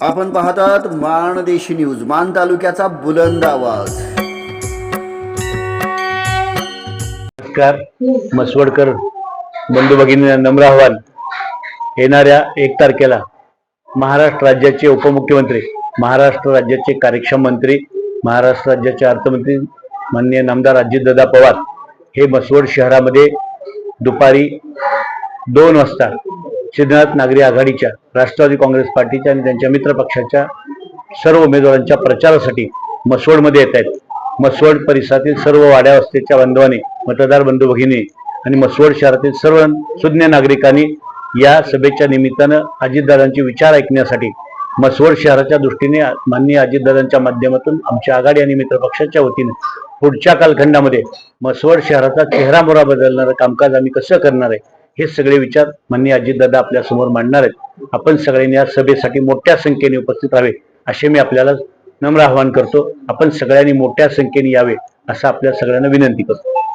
आपण पाहतात माणदेशी न्यूज मान तालुक्याचा बुलंद आवाज. नमस्कार मसवडकर बंधू भगिनी नम्र आव्हान. येणाऱ्या एक तारखेला महाराष्ट्र राज्याचे उपमुख्यमंत्री महाराष्ट्र राज्याचे कार्यक्षम मंत्री महाराष्ट्र राज्याचे अर्थमंत्री माननीय नामदार अजितदादा पवार हे मसवड शहरामध्ये दुपारी दोन वाजता सिद्धनाथ नागरी आघाडीच्या राष्ट्रवादी काँग्रेस पार्टीच्या आणि त्यांच्या मित्रपक्षाच्या सर्व उमेदवारांच्या प्रचारासाठी मसवडमध्ये येत आहेत. मसवड परिसरातील सर्व वाड्या वस्तीच्या बांधवांनी मतदार बंधू भगिनी आणि मसवड शहरातील सर्व सुज्ञ नागरिकांनी या सभेच्या निमित्तानं अजितदादांचे विचार ऐकण्यासाठी मसवड शहराच्या दृष्टीने माननीय अजितदादांच्या माध्यमातून आमच्या आघाडी आणि मित्रपक्षाच्या वतीनं वतीने पुढच्या कालखंडामध्ये मसवड शहराचा चेहरामोहरा बदलणारं कामकाज आम्ही कसं करणार आहे? हे सगळे विचार मान्य अजितदादा आपल्यासमोर मांडणार आहेत. आपण सगळ्यांनी या सभेसाठी मोठ्या संख्येने उपस्थित राहावे असे मी आपल्याला नम्र आवाहन करतो. आपण सगळ्यांनी मोठ्या संख्येने यावे असं आपल्या सगळ्यांना विनंती करतो.